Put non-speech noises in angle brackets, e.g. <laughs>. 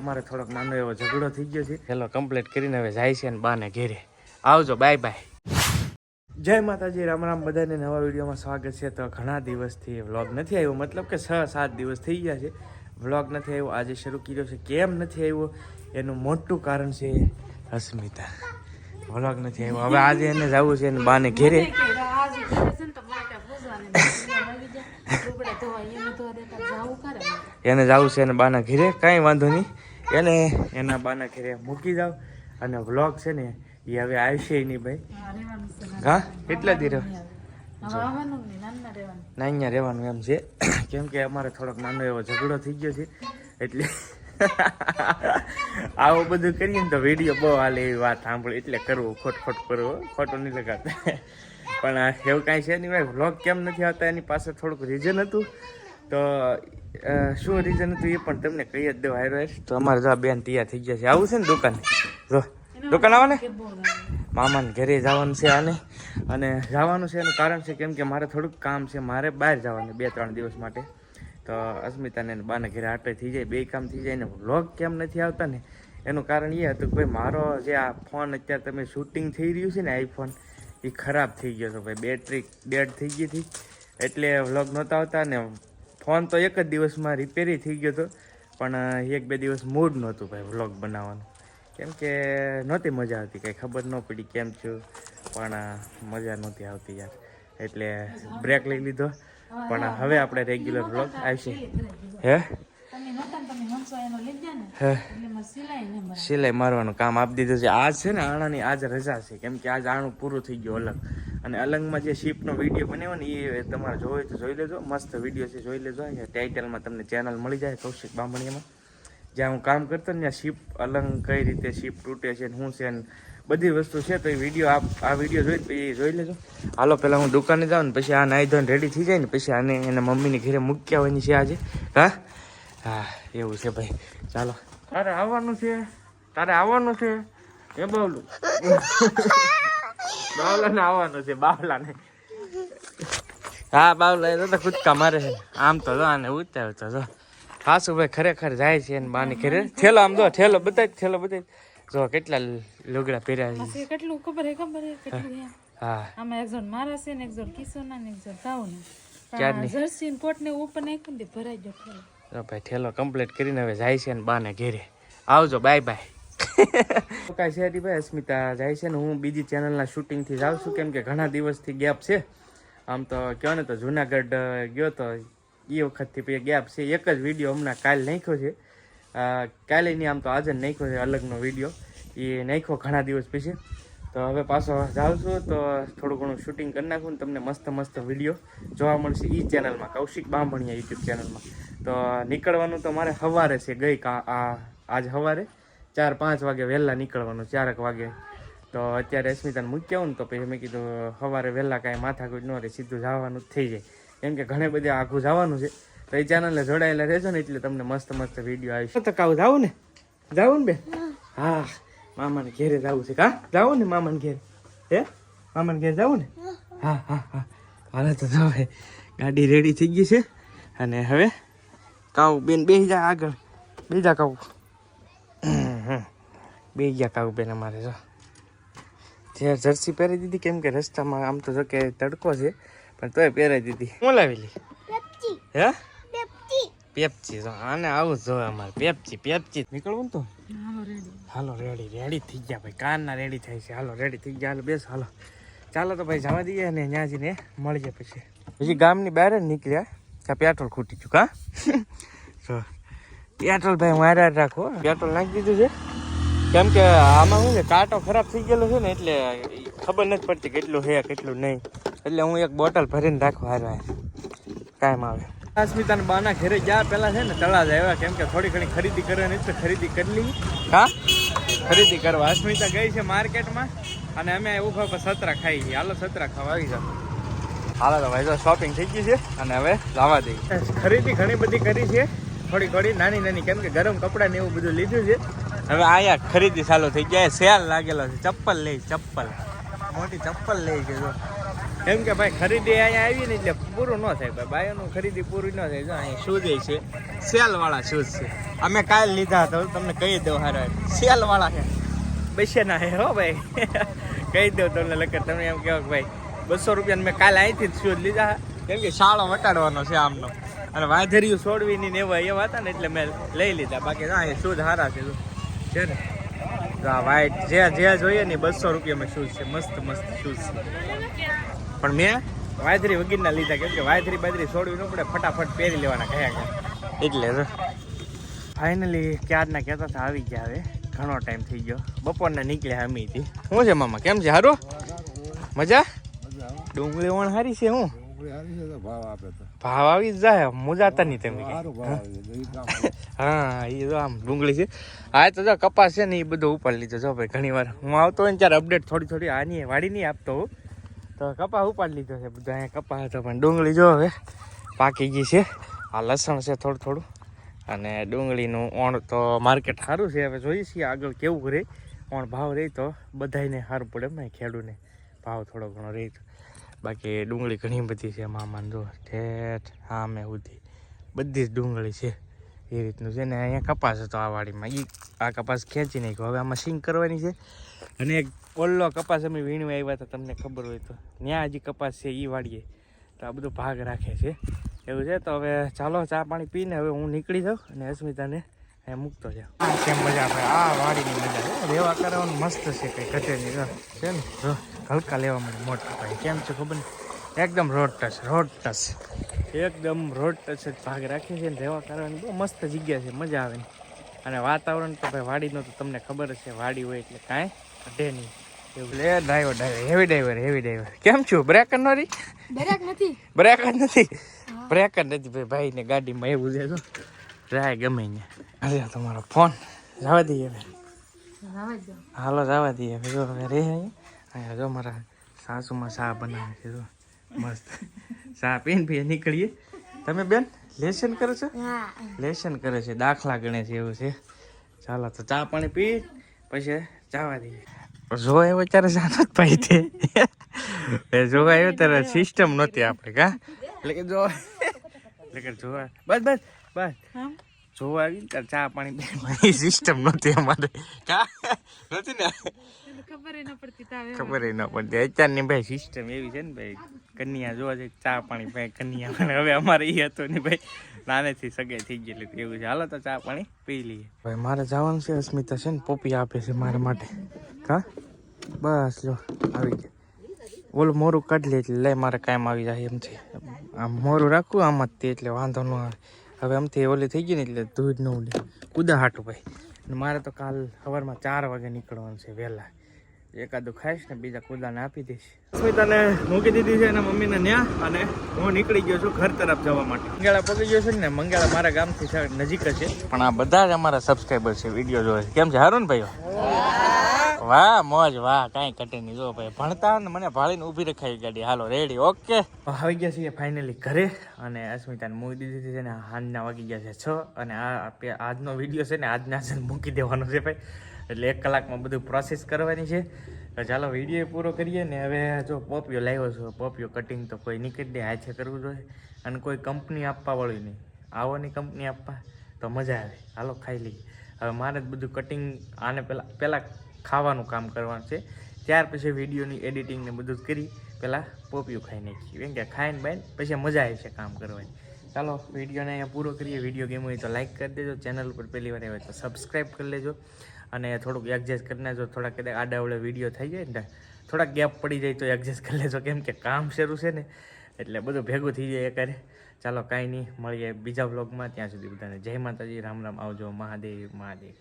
અમારે થોડોક નાનો એવો ઝઘડો થઈ ગયો છે. પેલો કમ્પ્લીટ કરીને હવે જાય છે અને બાને ઘેરે. આવજો બાય બાય જય માતાજી રામ રામ બધાને નવા વિડીયોમાં સ્વાગત છે. તો ઘણા દિવસથી વ્લોગ નથી આવ્યો મતલબ કે છ સાત દિવસ થઈ ગયા છે. વ્લોગ નથી આવ્યો આજે શરૂ કર્યો છે. કેમ નથી આવ્યો? એનું મોટું કારણ છે અસ્મિતા. વ્લોગ નથી આવ્યો. હવે આજે એને જવું છે એને બાને ઘેરે. એને જવું છે એને બાના ઘેરે કાંઈ વાંધો નહીં. એને એના બાના ઘેરે મૂકી જાવ. અને વ્લોગ છે ને એ હવે આવશે નહીં ભાઈ. હા એટલા દી ના અહીંયા રહેવાનું એમ છે. <coughs> કેમ કે અમારે થોડોક નાનો એવો ઝઘડો થઈ ગયો છે. એટલે <laughs> આવું બધું કરીએ ને તો વીડિયો બહુ હાલે એવી વાત સાંભળે. એટલે કરવું ખોટ ખોટ કરવું ખોટું નહીં લગાડતા. <laughs> પણ આ એવું કાંઈ છે નહીં ભાઈ વ્લોગ કેમ નથી આવતા? એની પાસે થોડુંક રીઝન હતું. તો શું રીઝન હતું એ પણ તમને કહી જ દઉં હારો. તો અમારે જો બેન તૈયાર થઈ ગયા છે. આવું છે ને દુકાન? જો દુકાન આવવાને મામાને ઘરે જવાનું છે આને. અને જવાનું છે એનું કારણ છે કેમ કે મારે થોડુંક કામ છે. મારે બહાર જવાનું બે ત્રણ દિવસ માટે. તો અસ્મિતાને બાને ઘરે આટે થઈ જાય બે કામ થઈ જાય ને વ્લોગ કેમ નથી આવતા ને? એનું કારણ એ હતું કે ભાઈ મારો જે આ ફોન અત્યારે તમે શૂટિંગ થઈ રહ્યું છે ને આઈફોન એ ખરાબ થઈ ગયો હતો ભાઈ. બેટરી ડેડ થઈ ગઈ હતી. એટલે વ્લોગ નહોતા આવતા ને ફોન તો એક જ દિવસમાં રિપેરી થઈ ગયો હતો. પણ એક બે દિવસ મૂડ નહોતું ભાઈ વ્લોગ બનાવવાનું. કેમ કે નહોતી મજા આવતી, કંઈ ખબર ન પડી કેમ છું પણ મજા નહોતી આવતી યાર. એટલે બ્રેક લઈ લીધો. પણ, હવે આપણે રેગ્યુલર વ્લોગ આવશે. હે હે? સિલાઈ મારવાનું કામ આપી દીધું છે. આજ છે ને આણાની આજ રજા છે. કેમ કે આજ આણું પૂરું થઈ ગયું અલગ. અને અલંગમાં જે શિપનો વીડિયો બન્યો ને એ તમારે જોવો તો જોઈ લેજો. મસ્ત વીડિયો છે જોઈ લેજો. અહીંયા ટાઇટલમાં તમને ચેનલ મળી જાય કૌશિક બામણીયામાં. જ્યાં હું કામ કરતો ને ત્યાં શિપ અલંગ કઈ રીતે શિપ તૂટે છે ને શું છે ને બધી વસ્તુ છે. તો એ વીડિયો આ આ વીડિયો જોઈ એ જોઈ લેજો. હાલો પહેલાં હું દુકાને જાઉં ને પછી આ નાઈ ધોઈને રેડી થઈ જાય ને પછી આને એના મમ્મીને ઘરે મૂક્યા હોય છે આજે. હા? હા એવું છે ભાઈ. ચાલો. તારે આવવાનું છે? તારે આવવાનું છે? એ બાવલું. બાવલાને આવવાનું છે બાવલાને. હા બાવલા એ તો કૂદકા મારે છે. આમ તો જો આને ઉતાર તો જો. હાસુ ભાઈ ખરેખર જાય છે ને બાની ઘરે. થેલો આમ જો થેલો બધા થેલો બધા જો. કેટલા લુગડા પહેર્યા છે. કેટલું ખબર હે ખબર હે કેટલું હે હા. આમાં એક જણ મારા છે ને એક જણ કિશોરના ને એક જણ તાવના. ક્યારની? જર્સી ને કોટ ને ઉપર એક ને ભરાઈ ગયો. તો ભાઈ ઠેલો કમ્પ્લીટ કરીને હવે જાય છે ને બાને ઘેરે. આવજો બાય બાય કાંઈ છે ભાઈ અસ્મિતા જાય છે ને હું બીજી ચેનલના શૂટિંગથી જાઉં છું. કેમ કે ઘણા દિવસથી ગેપ છે. આમ તો કહો ને તો જુનાગઢ ગયો તો એ વખતથી પછી ગેપ છે. એક જ વીડિયો હમણાં કાલ નાખ્યો છે. કાલે નહીં આમ તો આજે નાખ્યો છે અલગનો વીડિયો એ નાખ્યો ઘણા દિવસ પછી. તો હવે પાછો જાઉં છું તો થોડું ઘણું શૂટિંગ કરી નાખું ને તમને મસ્ત મસ્ત વીડિયો જોવા મળશે એ ચેનલમાં કૌશિક બામણિયા યુટ્યુબ ચેનલમાં તો નીકળવાનું તો મારે સવારે છે ગઈ આજ સવારે ચાર પાંચ વાગે વહેલા નીકળવાનું ચારક વાગે. તો અત્યારે અસ્મિતાને મૂક્યા આવું ને તો પછી મેં કીધું સવારે વહેલા કાંઈ માથાકૂટ ન રહે સીધું જવાનું જ થઈ જાય. કેમ કે ઘણે બધે આખું જવાનું છે. તો એ ચેનલે જોડાયેલા રહેજો ને એટલે તમને મસ્ત મસ્ત વીડિયો આવી તો કાવ જાવું ને? જાવું ને બે હા. મામાને ઘેરે જવું છે. કા જાવું ને મામાને ઘેર. હે? મામાને ઘેર જવું ને? હા. હા હા હાલે તો જાવ ગાડી રેડી થઈ ગઈ છે. અને હવે કાઉ બેન બે જા આગળ. બે જા કાઉ બે ગયા કાઉ બેન અમારે જો. જે જર્સી પહેરી દીધી કેમ કે રસ્તામાં આમ તો જો કે તડકો છે પણ તોય પહેરાઈ દીધી. હું લાવેલી હે? પેપ્સી આને આવું જ જોવે અમારે. પેપ્સી પેપ્સી નીકળવું ને તો? હાલો રેડી હાલો રેડી રેડી થઈ ગયા ભાઈ. કારના રેડી થાય છે. હાલો રેડી થઈ ગયા. હાલો બેસ હાલો. ચાલો તો ભાઈ જવા દઈએ ને ત્યાં જઈને મળીએ પછી. પછી ગામની બહાર જ નીકળ્યા. ત્યાં પેટ્રોલ ખૂટી ગયું કા <laughs> જો. પેટ્રોલ ભાઈ મારા જ રાખો પેટ્રોલ નાખી દીધું છે. કેમ કે આમાં શું છે કાંટો ખરાબ થઈ ગયેલો છે ને એટલે ખબર નથી પડતી કેટલું છે કેટલું નહીં. એટલે હું એક બોટલ ભરીને રાખું હારવા કાયમ આવે. અસ્મિતા ને બાના ઘરે ગયા પેલા છે ને તળાજ આવ્યા કેમ કે થોડી ઘણી ખરીદી કરવાની તો ખરીદી કરી લઈ હા? ખરીદી કરવા. અસ્મિતા ગઈ છે માર્કેટમાં અને અમે ઊભા પર સતરા ખાઈ છીએ. હાલો સતરા ખાવા આવી જાવ હાલો તો ભાઈ શોપિંગ થઈ ગઈ છે અને હવે લાવવા દઈ ખરીદી ઘણી બધી કરી છે. થોડી થોડી નાની નાની કેમ કે ગરમ કપડાં ને એવું બધું લીધું છે. હવે અહીંયા ખરીદી ચાલુ થઈ ગયા સેલ લાગેલો છે. ચપ્પલ લઈ ચપ્પલ. મોટી ચપ્પલ લઈ છે કેમ કે ભાઈ ખરીદી અહીંયા આવી ને એટલે પૂરું ન થાય ભાઈ. બાયોનું ખરીદી પૂરી ન થાય. જો અહીંયા શૂઝ છે સેલવાળા શૂઝ છે. અમે કાલ લીધા હતા તમને કહી દઉં હારા. સેલવાળા છે. બેસેના હે હો ભાઈ. <laughs> કહી દઉં તમને લખે તમે એમ કહો કે ભાઈ, બસો રૂપિયા મેં કાલે અહીંથી જ શૂઝ લીધા કેમ કે શાળો વટાડવાનો છે આમનો. અને વાંધરિયું છોડવીની ને એવા એવા હતા ને એટલે મેં લઈ લીધા. બાકી ના એ શૂઝ સારા છે. છે ને? વ્હાઈટ જે જે જોઈએ ને બસો રૂપિયામાં શૂઝ છે. મસ્ત મસ્ત શૂઝ છે. પણ મેં વાયદરી વગીરના લીધા કેમ કે વાયદરી બાજરી છોડવી ન પડે ફટાફટ પહેરી લેવાના કયા કયા એટલે ફાઇનલી ક્યારના કહેતા હતા આવી ગયા હવે. ઘણો ટાઈમ થઈ ગયો. બપોરના નીકળ્યા અમીથી શું છે મામા કેમ છે? હારું? મજા? ડુંગળી વણ હારી છે હું? ભાવ આવી જ જાય મુજાતા નહીં તમે હા. એ <laughs> તો આમ ડુંગળી છે. હા તો જો કપાસ છે ને એ બધું ઉપર લીધો. જો ભાઈ ઘણી વાર હું આવતો હોય ને ત્યારે અપડેટ થોડી થોડી આની વાડી નહીં આપતો હું તો કપાસ ઉપાડી લીધો છે. બધા અહીંયા કપાસ હતો, પણ ડુંગળી જો હવે પાકી ગઈ છે. આ લસણ છે થોડું થોડું. અને ડુંગળીનું ઓણ તો માર્કેટ સારું છે. હવે જોઈએ છીએ આગળ કેવું રહે. ઓણ ભાવ રહે તો બધાયને સારું પડે એમ ને, ખેડૂને ભાવ થોડો ઘણો રહે બાકી ડુંગળી ઘણી બધી છે, મામાને જો ઠેઠ આમે સુધી બધી જ ડુંગળી છે. એ રીતનું છે ને, અહીંયા કપાસ હતો આ વાડીમાં. એ આ કપાસ ખેંચી નાખ્યો. હવે આમાં સિંગ કરવાની છે. અને એક ઓલ્લો કપાસ અમે વીણવા આવ્યા હતા તમને ખબર હોય તો. ત્યાં હજી કપાસ છે એ વાડીએ તો આ બધો ભાગ રાખે છે. એવું છે? તો હવે ચાલો ચા પાણી પીને હવે હું નીકળી જાઉં અને અસ્મિતાને અહીંયા મૂકતો જાઉં. કેમ મજા આવે? આ વાડીની મજા છે. રેવા કરવાનું મસ્ત છે કંઈ ઘટે નહીં છે ને? જો હલકા લેવા મળે મોટા ભાઈ. કેમ છે ખબર નહીં? એકદમ રોડ ટચ રોડ ટચ એકદમ રોડ ટચ જ ભાગ રાખે છે ને રહેવા કરવાની. બહુ મસ્ત જગ્યા છે મજા આવે અને વાતાવરણ તો ભાઈ વાડીનું તો તમને ખબર છે વાડી હોય એટલે કાંઈ. ઘટે નહીં. એવું. લે driver driver heavy driver heavy driver કેમ છું? બ્રેક ન રહી નથી. બ્રેક જ નથી? બ્રેક જ નથી ભાઈ. ભાઈને ગાડીમાં એવું છે તો ડ્રાય ગમે ને અરે તમારો ફોન જવા દઈએ હવે. હાલો જવા દઈએ હવે. જો હવે રે અહીંયા. અહીંયા જો મારા સાસુમાં ચા બનાવે છે જો. મસ્ત. ચા પીને પીને નીકળીએ. તમે બેન લેસન કરે છો? લેસન કરે છે. દાખલા ગણે છે એવું છે. ચાલો તો ચા પાણી પી પછી જવા દે જો આવ્યો ત્યારે જાનો જ પાઈ તે એ જો આવ્યો ત્યારે સિસ્ટમ નહોતી આપણે કા એટલે કે જો એટલે જોવા બસ બસ બસ. જોવા આવી ત્યારે ચા પાણી સિસ્ટમ નહોતી અમારે. કા નથી ને? ખબર ન પડતી ખબર ન પડતી. અત્યારની ભાઈ સિસ્ટમ એવી છે ને ભાઈ. કન્યા જોવા જાય ચા પાણી ભાઈ, કન્યા. પણ હવે અમારે એ હતો ને ભાઈ, નાનેથી સગાઈ થઈ ગયેલી એવું છે. હાલો તો ચા પાણી પી લઈએ. ભાઈ, મારે જવાનું છે. અસ્મિતા છે ને, પોપી આપે છે મારા માટે. હા? બસ, જો, આવી ગયા ઓલું મોરું કાઢી લે એટલે લે મારે કાયમ આવી જાય એમ છે. આમ મોરું રાખવું આમ જ તે એટલે વાંધો ન આવે. હવે આમથી ઓલી થઈ ગઈ ને એટલે ધૂળ ન ઉડે. કુદા હાટું ભાઈ. મારે તો કાલ સવારમાં ચાર વાગે નીકળવાનું છે વહેલા. એકાદું ખાઈશ ને બીજા કુદાને આપી દઈશ. સ્મિતાને મૂકી દીધી છે એના મમ્મીને ન્યા અને હું નીકળી ગયો છું ઘર તરફ જવા માટે. મંગેળા પગી ગયો છે ને મંગેળા મારા ગામથી નજીક જ છે. પણ આ બધા જ અમારા સબસ્ક્રાઈબર છે વીડિયો જોવે છે. કેમ છે? હારું ને ભાઈઓ? વાહ મોજ વાહ કાંઈ કટે નહીં. જો ભાઈ ભણતા ને મને ભાળીને ઊભી રખાઈ ગાડી. હાલો રેડી ઓકે આવી ગયા છીએ ફાઇનલી ઘરે અને અસ્મિતાને મૂકી દીધી છે ને હાંજના વાગી ગયા છે છ. અને આ આજનો વીડિયો છે ને આજના જ મૂકી દેવાનો છે ભાઈ. એટલે એક કલાકમાં બધું પ્રોસેસ કરવાની છે. ચાલો વીડિયો પૂરો કરીએ ને હવે જો પોપિયો લાવ્યો છો પોપિયો કટિંગ તો કોઈ નીકળી દે હાથે કરવું જોઈએ. અને કોઈ કંપની આપવા વાળી નહીં. આવોની કંપની આપવા, તો મજા આવે. હાલો, ખાઈ લઈએ. હવે મારે જ બધું કટિંગ આને પહેલાં પહેલાં ખાવાનું કામ કરવાનું છે. ત્યાર પછી વિડીયોની એડિટિંગને બધું કરી પહેલાં પોપિયું ખાઈ નાખીએ. કેમ કે ખાઈને બાઈને પછી મજા આવે છે કામ કરવાની. ચાલો, વિડીયોને અહીંયા પૂરો કરીએ. વીડિયો ગેમ હોય તો લાઈક કરી દેજો. ચેનલ ઉપર પહેલી વાર આવે તો સબસ્ક્રાઈબ કરી લેજો. અને થોડુંક એડજસ્ટ કરી નાખજો. થોડાક કદાચ આડાવડે વીડિયો થઈ જાય ને, થોડાક ગેપ પડી જાય તો એડજસ્ટ કરી લેજો. કેમ કે કામ શરૂ છે ને, એટલે બધું ભેગું થઈ જાય કરે ચાલો, કાંઈ નહીં. મળીએ બીજા વ્લોગમાં ત્યાં સુધી બધાને જય માતાજી. રામ રામ. આવજો. મહાદેવ મહાદેવ.